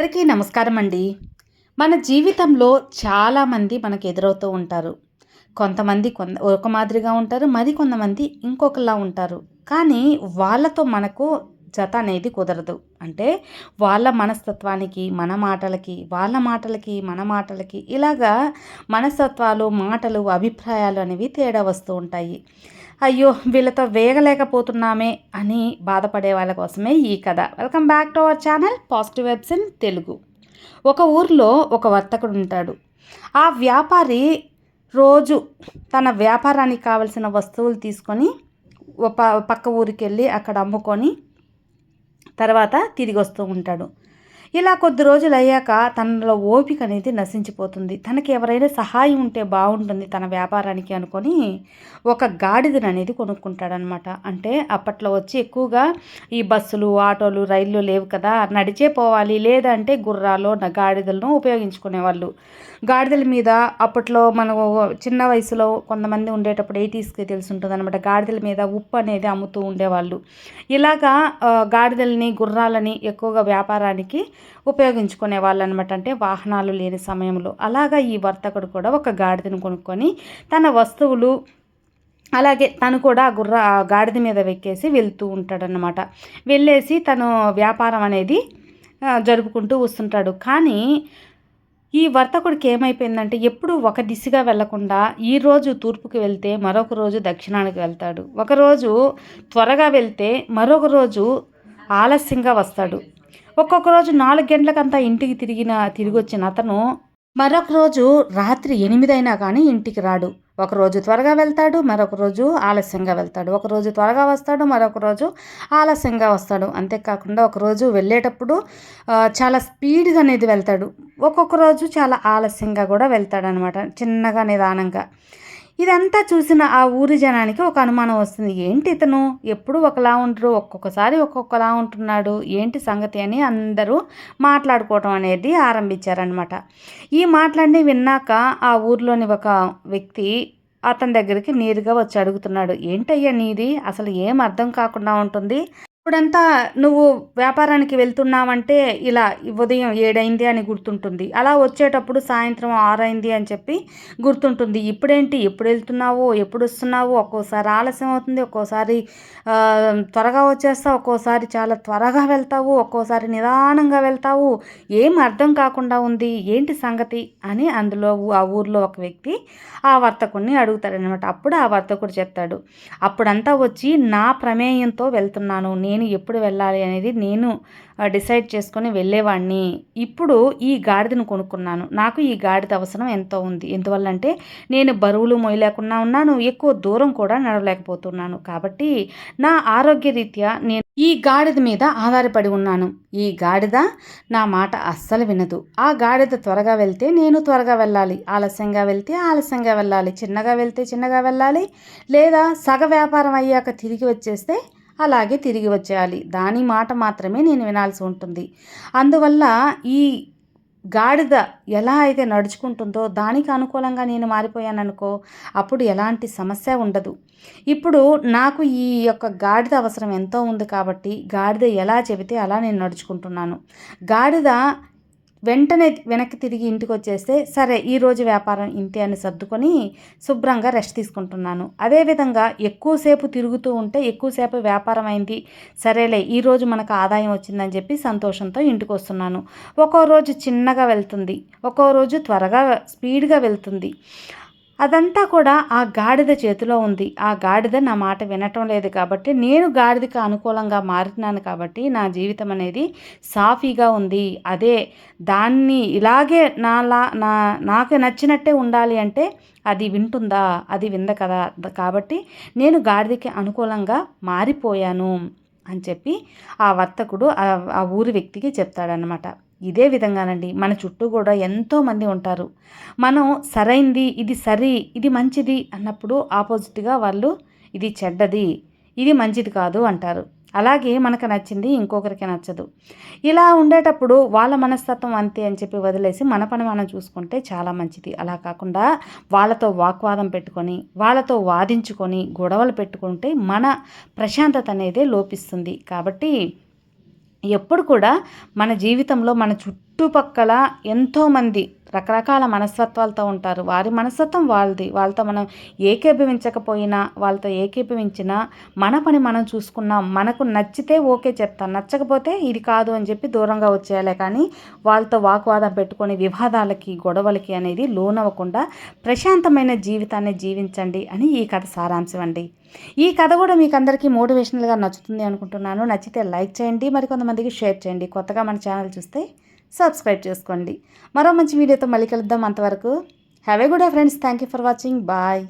అందరికీ నమస్కారం అండి మన జీవితంలో చాలామంది మనకు ఎదురవుతూ ఉంటారు. కొంతమంది కొంత ఒక మాదిరిగా ఉంటారు మరి కొంతమంది ఇంకొకలా ఉంటారు. కానీ వాళ్ళతో మనకు జత అనేది కుదరదు. అంటే వాళ్ళ మనస్తత్వానికి మన మాటలకి వాళ్ళ మాటలకి మన మాటలకి ఇలాగా మనస్తత్వాలు మాటలు అభిప్రాయాలు అనేవి తేడా వస్తూ ఉంటాయి. అయ్యో వీళ్ళతో వేగలేకపోతున్నామే అని బాధపడే వాళ్ళ కోసమే ఈ కథ. Welcome back to our channel positive vibes in Telugu ఒక ఊర్లో ఒక వర్తకుడు ఉంటాడు. ఆ వ్యాపారి రోజు తన వ్యాపారానికి కావలసిన వస్తువులు తీసుకొని పక్క ఊరికి వెళ్ళి అక్కడ అమ్ముకొని తర్వాత తిరిగి వస్తూ ఉంటాడు. ఇలా కొద్ది రోజులు అయ్యాక తనలో ఓపిక అనేది నశించిపోతుంది. తనకి ఎవరైనా సహాయం ఉంటే బాగుంటుంది తన వ్యాపారానికి అనుకొని ఒక గాడిదని అనేది కొనుక్కుంటాడనమాట అంటే అప్పట్లో వచ్చి ఎక్కువగా ఈ బస్సులు ఆటోలు రైళ్ళు లేవు కదా నడిచే పోవాలి లేదంటే గుర్రాలు గాడిదలను ఉపయోగించుకునేవాళ్ళు. గాడిదల మీద అప్పట్లో మనం చిన్న వయసులో కొంతమంది ఉండేటప్పుడు ఎయిటీస్కి తెలిసి ఉంటుంది అనమాట గాడిదల మీద ఉప్పు అనేది అమ్ముతూ ఉండేవాళ్ళు. ఇలాగా గాడిదల్ని గుర్రాలని ఎక్కువగా వ్యాపారానికి ఉపయోగించుకునే వాళ్ళు అనమాట అంటే వాహనాలు లేని సమయంలో. అలాగా ఈ వర్తకుడు కూడా ఒక గాడిదను కొనుక్కొని తన వస్తువులు అలాగే తను కూడా గుర్ర గాడిద మీద వెక్కేసి వెళ్తూ ఉంటాడనమాట వెళ్ళేసి తను వ్యాపారం అనేది జరుపుకుంటూ వస్తుంటాడు. కానీ ఈ వర్తకుడికి ఏమైపోయిందంటే ఎప్పుడు ఒక దిశగా వెళ్ళకుండా రోజు తూర్పుకి వెళ్తే మరొక రోజు దక్షిణానికి వెళ్తాడు. ఒకరోజు త్వరగా వెళ్తే మరొక రోజు ఆలస్యంగా వస్తాడు. ఒక్కొక్క రోజు నాలుగు గంటలకంతా ఇంటికి తిరిగిన తిరిగి వచ్చిన అతను మరొక రోజు రాత్రి ఎనిమిదైనా కానీ ఇంటికి రాడు. ఒకరోజు త్వరగా వెళ్తాడు మరొక రోజు ఆలస్యంగా వెళ్తాడు. ఒకరోజు త్వరగా వస్తాడు మరొక రోజు ఆలస్యంగా వస్తాడు. అంతేకాకుండా ఒకరోజు వెళ్ళేటప్పుడు చాలా స్పీడ్గా అనేది వెళ్తాడు. ఒక్కొక్క రోజు చాలా ఆలస్యంగా కూడా వెళ్తాడనమాట చిన్నగా నిదానంగా ఇదంతా చూసిన ఆ ఊరి జనానికి ఒక అనుమానం వస్తుంది. ఏంటి ఇతను? ఎప్పుడు ఒకలా ఉంటారు ఒక్కొక్కసారి ఒక్కొక్కలా ఉంటున్నాడు. ఏంటి సంగతి అని అందరూ మాట్లాడుకోవటం అనేది ఆరంభించారనమాట ఈ మాట్లాడి విన్నాక ఆ ఊర్లోని ఒక వ్యక్తి అతని దగ్గరికి నేరుగా వచ్చి అడుగుతున్నాడు. ఏంటయ్యా నీది? అసలు ఏం అర్థం కాకుండా ఉంటుంది? ఇప్పుడంతా నువ్వు వ్యాపారానికి వెళ్తున్నావంటే ఇలా ఉదయం ఏడైంది అని గుర్తుంటుంది. అలా వచ్చేటప్పుడు సాయంత్రం ఆరైంది అని చెప్పి గుర్తుంటుంది. ఇప్పుడేంటి? ఎప్పుడు వెళ్తున్నావో? ఎప్పుడు వస్తున్నావు? ఒక్కోసారి ఆలస్యం అవుతుంది ఒక్కోసారి త్వరగా వచ్చేస్తావు ఒక్కోసారి చాలా త్వరగా వెళ్తావు ఒక్కోసారి నిదానంగా వెళ్తావు. ఏం అర్థం కాకుండా ఉంది? ఏంటి సంగతి? అని అందులో ఆ ఊర్లో ఒక వ్యక్తి ఆ వర్తకుడిని అడుగుతాడనమాట అప్పుడు ఆ వర్తకుడు చెప్తాడు అప్పుడంతా వచ్చి నా ప్రమేయంతో వెళ్తున్నాను. నేను ఎప్పుడు వెళ్ళాలి అనేది నేను డిసైడ్ చేసుకొని వెళ్ళేవాడిని ఇప్పుడు ఈ గాడిదను కొనుక్కున్నాను. నాకు ఈ గాడిద అవసరం ఎంతో ఉంది. ఎందువల్ల అంటే నేను బరువులు మొయ్యలేకుండా ఉన్నాను ఎక్కువ దూరం కూడా నడవలేకపోతున్నాను. కాబట్టి నా ఆరోగ్య రీత్యా నేను ఈ గాడిద మీద ఆధారపడి ఉన్నాను. ఈ గాడిద నా మాట అస్సలు వినదు. ఆ గాడిద త్వరగా వెళ్తే నేను త్వరగా వెళ్ళాలి. ఆలస్యంగా వెళ్తే ఆలస్యంగా వెళ్ళాలి. చిన్నగా వెళ్తే చిన్నగా వెళ్ళాలి. లేదా సగ వ్యాపారం అయ్యాక తిరిగి వచ్చేస్తే అలాగే తిరిగి వచ్చేయాలి. దాని మాట మాత్రమే నేను వినాల్సి ఉంటుంది. అందువల్ల ఈ గాడిద ఎలా అయితే నడుచుకుంటుందో దానికి అనుకూలంగా నేను మారిపోయాననుకో అప్పుడు ఎలాంటి సమస్య ఉండదు. ఇప్పుడు నాకు ఈ యొక్క గాడిద అవసరం ఎంతో ఉంది కాబట్టి గాడిద ఎలా చెబితే అలా నేను నడుచుకుంటున్నాను. గాడిద వెంటనే వెనక్కి తిరిగి ఇంటికి వచ్చేస్తే సరే ఈరోజు వ్యాపారం ఇంతే అని సర్దుకొని శుభ్రంగా రెస్ట్ తీసుకుంటున్నాను. అదేవిధంగా ఎక్కువసేపు తిరుగుతూ ఉంటే ఎక్కువసేపు వ్యాపారం అయింది సరేలే ఈరోజు మనకు ఆదాయం వచ్చిందని చెప్పి సంతోషంతో ఇంటికి వస్తున్నాను. ఒక్కో రోజు చిన్నగా వెళ్తుంది ఒక్కో రోజు త్వరగా స్పీడ్గా వెళ్తుంది. అదంతా కూడా ఆ గాడిద చేతిలో ఉంది. ఆ గాడిద నా మాట వినటం లేదు కాబట్టి నేను గాడిదకి అనుకూలంగా మారుతున్నాను కాబట్టి నా జీవితం అనేది సాఫీగా ఉంది. అదే దాన్ని ఇలాగే నాలా నా నాకు నచ్చినట్టే ఉండాలి అంటే అది వింటుందా? అది వింద కదా. కాబట్టి నేను గాడిదకి అనుకూలంగా మారిపోయాను అని చెప్పి ఆ వర్తకుడు ఆ ఊరి వ్యక్తికి చెప్తాడనమాట ఇదే విధంగానండి. మన చుట్టూ కూడా ఎంతోమంది ఉంటారు. మనం సరైంది ఇది సరి ఇది మంచిది అన్నప్పుడు ఆపోజిట్గా వాళ్ళు ఇది చెడ్డది ఇది మంచిది కాదు అంటారు. అలాగే మనకు నచ్చింది ఇంకొకరికి నచ్చదు. ఇలా ఉండేటప్పుడు వాళ్ళ మనస్తత్వం అంతే అని చెప్పి వదిలేసి మన పని మనం చూసుకుంటే చాలా మంచిది. అలా కాకుండా వాళ్ళతో వాగ్వాదం పెట్టుకొని వాళ్ళతో వాదించుకొని గొడవలు పెట్టుకుంటే మన ప్రశాంతత అనేది లోపిస్తుంది. కాబట్టి ఎప్పుడు కూడా మన జీవితంలో మన చుట్టూ చుట్టుపక్కల ఎంతోమంది రకరకాల మనస్తత్వాలతో ఉంటారు. వారి మనస్తత్వం వాళ్ళది. వాళ్ళతో మనం ఏకీభవించకపోయినా వాళ్ళతో ఏకీభవించినా మన పని మనం చూసుకున్నాం మనకు నచ్చితే ఓకే చెప్తాను నచ్చకపోతే ఇది కాదు అని చెప్పి దూరంగా వచ్చేయాలి. కానీ వాళ్ళతో వాగ్వాదం పెట్టుకొని వివాదాలకి గొడవలకి అనేది లోనవ్వకుండా ప్రశాంతమైన జీవితాన్ని జీవించండి అని ఈ కథ సారాంశం అండి. ఈ కథ కూడా మీకు అందరికీ మోటివేషనల్గా నచ్చుతుంది అనుకుంటున్నాను. నచ్చితే లైక్ చేయండి. మరి కొంతమందికి షేర్ చేయండి. కొత్తగా మన ఛానల్ చూస్తే సబ్స్క్రైబ్ చేసుకోండి. మరో మంచి వీడియోతో మళ్ళీ కలుద్దాం. అంతవరకు have a good friends thank you for watching bye